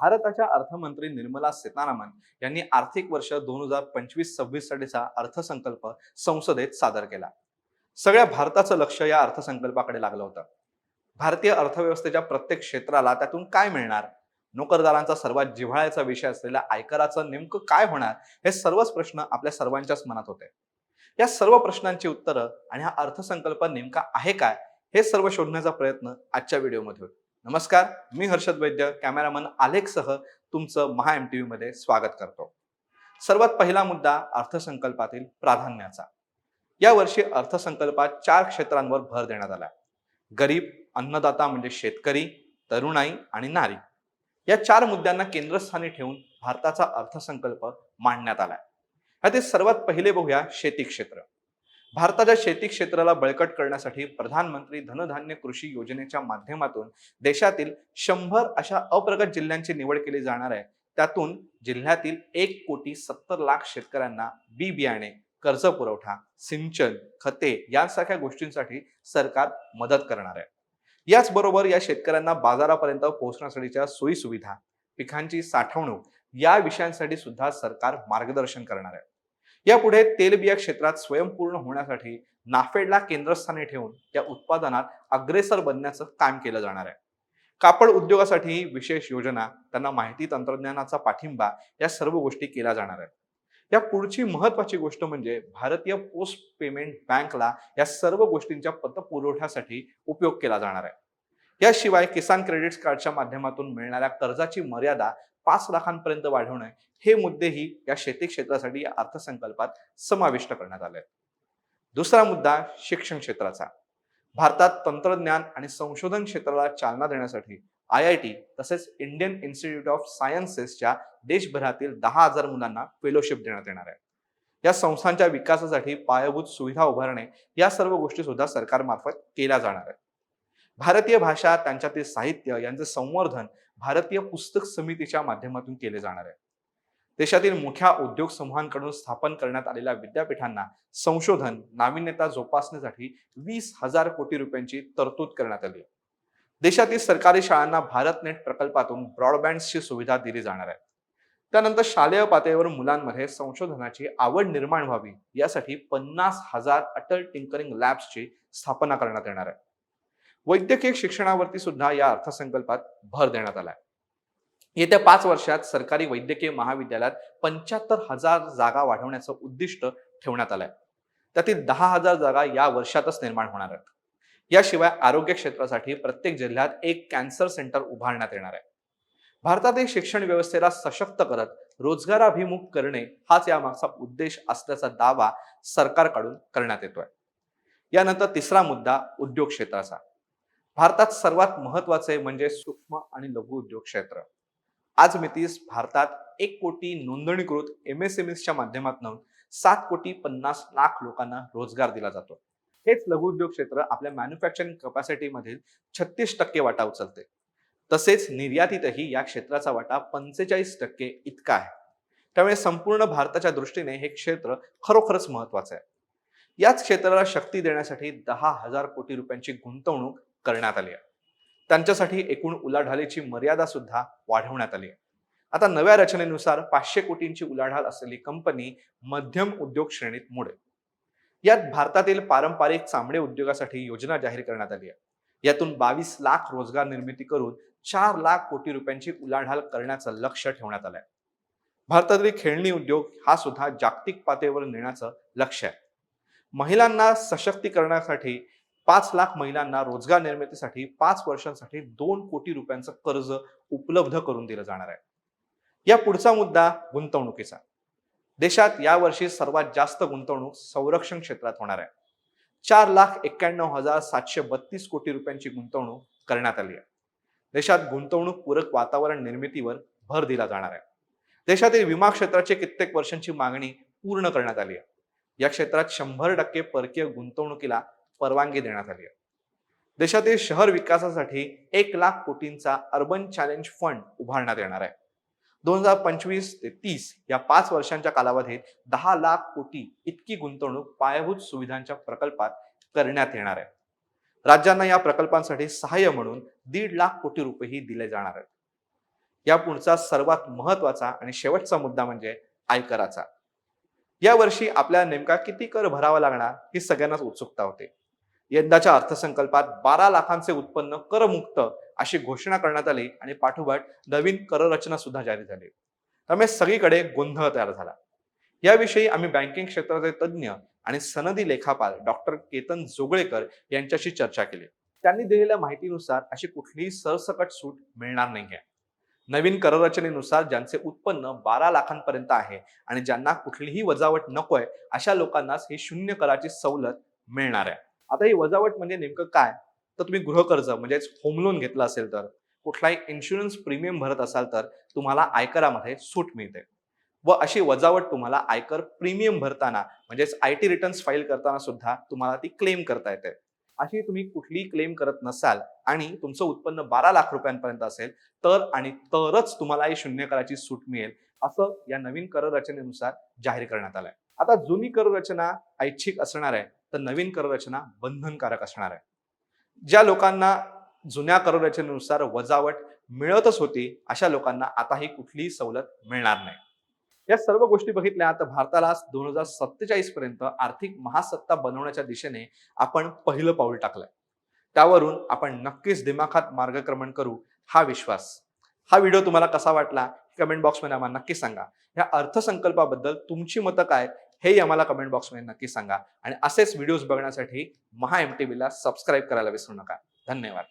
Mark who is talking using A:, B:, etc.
A: भारताच्या अर्थमंत्री निर्मला सीतारामन यांनी आर्थिक वर्ष दोन हजार पंचवीस सव्वीस साठीचा अर्थसंकल्प संसदेत सादर केला. सगळ्या भारताचं लक्ष या अर्थसंकल्पाकडे लागलं होतं. भारतीय अर्थव्यवस्थेच्या प्रत्येक क्षेत्राला त्यातून काय मिळणार? नोकरदारांचा सर्वात जिव्हाळ्याचा विषय असलेल्या आयकराचं नेमकं काय होणार? हे सर्वच प्रश्न आपल्या सर्वांच्याच मनात होते. या सर्व प्रश्नांची उत्तरं आणि हा अर्थसंकल्प नेमका आहे काय? हे सर्व शोधण्याचा प्रयत्न आजच्या व्हिडिओमध्ये होईल. नमस्कार मी हर्षद वैद्य कॅमेरामन आलेखसह तुमचं महा एम टी व्हीमध्ये स्वागत करतो. सर्वात पहिला मुद्दा अर्थसंकल्पातील प्राधान्याचा. या वर्षी अर्थसंकल्पात चार क्षेत्रांवर भर देण्यात आला. गरीब अन्नदाता म्हणजे शेतकरी तरुणाई आणि नारी. या चार मुद्द्यांना केंद्रस्थानी ठेवून भारताचा अर्थसंकल्प मांडण्यात आलाय. यातील सर्वात पहिले बघूया शेती क्षेत्र. भारताच्या शेती क्षेत्राला बळकट करण्यासाठी प्रधानमंत्री धनधान्य कृषी योजनेच्या माध्यमातून देशातील शंभर अशा अप्रगत जिल्ह्यांची निवड केली जाणार आहे. त्यातून जिल्ह्यातील एक कोटी सत्तर लाख शेतकऱ्यांना बी बियाणे कर्ज पुरवठा सिंचन खते यांसारख्या गोष्टींसाठी सरकार मदत करणार आहे. याचबरोबर या शेतकऱ्यांना बाजारापर्यंत पोहोचण्यासाठीच्या सोयी सुविधा पिकांची साठवणूक या विषयांसाठी सुद्धा सरकार मार्गदर्शन करणार आहे. यापुढे तेलबिया क्षेत्रात स्वयंपूर्ण होण्यासाठी नाफेडला केंद्रस्थानी ठेवून या उत्पादनात अग्रेसर बनण्याचं काम केलं जाणार आहे. कापड उद्योगासाठी विशेष योजना त्यांना माहिती तंत्रज्ञानाचा पाठिंबा या सर्व गोष्टी केल्या जाणार आहेत. या पुढची महत्वाची गोष्ट म्हणजे भारतीय पोस्ट पेमेंट बँकला या सर्व गोष्टींच्या पतपुरवठ्यासाठी उपयोग केला जाणार आहे. याशिवाय किसान क्रेडिट कार्डच्या माध्यमातून मिळणाऱ्या कर्जाची मर्यादा पाच लाखांपर्यंत वाढवणे हे मुद्देही या शेती क्षेत्रासाठी या अर्थसंकल्पात समाविष्ट करण्यात आले आहेत दुसरा मुद्दा शिक्षण क्षेत्राचा. भारतात तंत्रज्ञान आणि संशोधन क्षेत्राला चालना देण्यासाठी आय आय टी तसेच इंडियन इन्स्टिट्यूट ऑफ सायन्सेसच्या देशभरातील दहा हजार मुलांना फेलोशिप देण्यात येणार आहे. या संस्थांच्या विकासासाठी पायाभूत सुविधा उभारणे या सर्व गोष्टी सुद्धा सरकारमार्फत केल्या जाणार आहेत. भारतीय भाषा त्यांच्यातील साहित्य यांचं संवर्धन भारतीय पुस्तक समितीच्या माध्यमातून केले जाणार आहे. देशातील मोठ्या उद्योग समूहांकडून स्थापन करण्यात आलेल्या विद्यापीठांना संशोधन नाविन्यता जोपासण्यासाठी वीस हजार कोटी रुपयांची तरतूद करण्यात आली. आहे देशातील सरकारी शाळांना भारत नेट प्रकल्पातून ब्रॉडबँडची सुविधा दिली जाणार आहे. त्यानंतर शालेय पातळीवर मुलांमध्ये संशोधनाची आवड निर्माण व्हावी यासाठी पन्नास हजार अटल टिंकरिंग लॅब्सची स्थापना करण्यात येणार आहे. वैद्यकीय शिक्षणावरती सुद्धा या अर्थसंकल्पात भर देण्यात आलाय. येत्या पाच वर्षात सरकारी वैद्यकीय महाविद्यालयात पंच्याहत्तर हजार जागा वाढवण्याचं उद्दिष्ट ठेवण्यात आलंय. त्यातील दहा हजार जागा या वर्षातच निर्माण होणार आहेत. याशिवाय आरोग्य क्षेत्रासाठी प्रत्येक जिल्ह्यात एक कॅन्सर सेंटर उभारण्यात येणार आहे. भारतातील शिक्षण व्यवस्थेला सशक्त करत रोजगाराभिमुख करणे हाच यामागचा उद्देश असल्याचा दावा सरकारकडून करण्यात येतोय. यानंतर तिसरा मुद्दा उद्योग क्षेत्राचा. भारतात सर्वात महत्त्वाचे म्हणजे सूक्ष्म आणि लघु उद्योग क्षेत्र. आज मितीस भारतात एक कोटी नोंदणीकृत एम एस एम एसच्या माध्यमातून सात कोटी पन्नास लाख लोकांना रोजगार दिला जातो. हेच लघु उद्योग क्षेत्र आपल्या मॅन्युफॅक्चरिंग कपॅसिटीमधील छत्तीस टक्के वाटा उचलते. तसेच निर्यातीतही या क्षेत्राचा वाटा पंचेचाळीस टक्के इतका आहे. त्यामुळे संपूर्ण भारताच्या दृष्टीने हे क्षेत्र खरोखरच महत्वाचं आहे. याच क्षेत्राला शक्ती देण्यासाठी दहा हजार कोटी रुपयांची गुंतवणूक करण्यात आली आहे. त्यांच्यासाठी एकूण उलाढालीची मर्यादा सुद्धा वाढवण्यात आली आहे. आता नव्या रचनेनुसार पाचशे कोटींची उलाढाल असलेली कंपनी मध्यम उद्योग श्रेणीत मोडेल. यात भारतातील पारंपरिक चामडे उद्योगासाठी योजना जाहीर करण्यात आली आहे. यातून बावीस लाख रोजगार निर्मिती करून चार लाख कोटी रुपयांची उलाढाल करण्याचं लक्ष ठेवण्यात आलंय. भारतातील खेळणी उद्योग हा सुद्धा जागतिक पातळीवर नेण्याचं लक्ष आहे. महिलांना सशक्तीकरणासाठी पाच लाख महिलांना रोजगार निर्मितीसाठी पाच वर्षांसाठी दोन कोटी रुपयांचं कर्ज उपलब्ध करून दिलं जाणार आहे. या पुढचा मुद्दा गुंतवणुकीचा. देशात यावर्षी सर्वात जास्त गुंतवणूक संरक्षण क्षेत्रात होणार आहे. चार लाख एक्क्याण्णव हजार सातशे बत्तीस कोटी रुपयांची गुंतवणूक करण्यात आली आहे. देशात गुंतवणूक पूरक वातावरण निर्मितीवर भर दिला जाणार आहे. देशातील विमा क्षेत्राची कित्येक वर्षांची मागणी पूर्ण करण्यात आली आहे. या क्षेत्रात शंभर टक्के परकीय गुंतवणुकीला परवानगी देण्यात आली आहे. देशातील शहर विकासासाठी एक लाख कोटींचा अर्बन चॅलेंज फंड उभारण्यात येणार आहे. दोन हजार पंचवीस ते तीस या पाच वर्षांच्या कालावधीत दहा लाख कोटी इतकी गुंतवणूक पायाभूत सुविधांच्या प्रकल्पात करण्यात येणार आहे. राज्यांना या प्रकल्पांसाठी सहाय्य म्हणून दीड लाख कोटी रुपयेही दिले जाणार आहेत. या पुढचा सर्वात महत्त्वाचा आणि शेवटचा मुद्दा म्हणजे आयकराचा. यावर्षी आपल्याला नेमका किती कर भरावा लागणार ही सगळ्यांनाच उत्सुकता होते. यंदाच्या अर्थसंकल्पात बारा लाखांचे उत्पन्न करमुक्त अशी घोषणा करण्यात आली आणि पाठोपाठ नवीन कररचना सुद्धा जारी झाली. त्यामुळे सगळीकडे गोंधळ तयार झाला. याविषयी आम्ही बँकिंग क्षेत्राचे तज्ज्ञ आणि सनदी लेखापाल डॉक्टर केतन जोगळेकर यांच्याशी चर्चा केली. त्यांनी दिलेल्या माहितीनुसार अशी कुठलीही सरसकट सूट मिळणार नाही आहे नवीन कररचनेनुसार ज्यांचे उत्पन्न बारा लाखांपर्यंत आहे आणि ज्यांना कुठलीही वजावट नकोय अशा लोकांनाच ही शून्य कराची सवलत मिळणार आहे. आता ही वजावट म्हणजे नेमकं काय? तर तुम्ही गृहकर्ज म्हणजेच होम लोन घेतलं असेल तर कुठलाही इन्शुरन्स प्रीमियम भरत असाल तर तुम्हाला आयकरामध्ये सूट मिळते. व अशी वजावट तुम्हाला आयकर प्रीमियम भरताना म्हणजेच आय टी रिटर्न्स फाईल करताना सुद्धा तुम्हाला ती क्लेम करता येते. अशी तुम्ही कुठलीही क्लेम करत नसाल आणि तुमचं उत्पन्न बारा लाख रुपयांपर्यंत असेल तर आणि तरच तुम्हाला ही शून्य कराची सूट मिळेल असं या नवीन कर रचनेनुसार जाहीर करण्यात आलंय. आता जुनी कर रचना ऐच्छिक असणार आहे. तर नवीन कररचना बंधनकारक असणार आहे. ज्या लोकांना जुन्या कररचनेनुसार वजावट मिळतच होती अशा लोकांना आता ही कुठलीही सवलत मिळणार नाही. या सर्व गोष्टी बघितल्या तर भारताला दोन हजार सत्तेचाळीस पर्यंत आर्थिक महासत्ता बनवण्याच्या दिशेने आपण पहिलं पाऊल टाकलंय. त्यावरून आपण नक्कीच दिमाखात मार्गक्रमण करू हा विश्वास. हा व्हिडिओ तुम्हाला कसा वाटला कमेंट बॉक्समध्ये आम्हाला नक्की सांगा. या अर्थसंकल्पाबद्दल तुमची मतं काय हेही आम्हाला कमेंट बॉक्समध्ये नक्की सांगा. आणि असेच व्हिडिओज बघण्यासाठी महा एम टी व्हीला सबस्क्राईब करायला विसरू नका. धन्यवाद.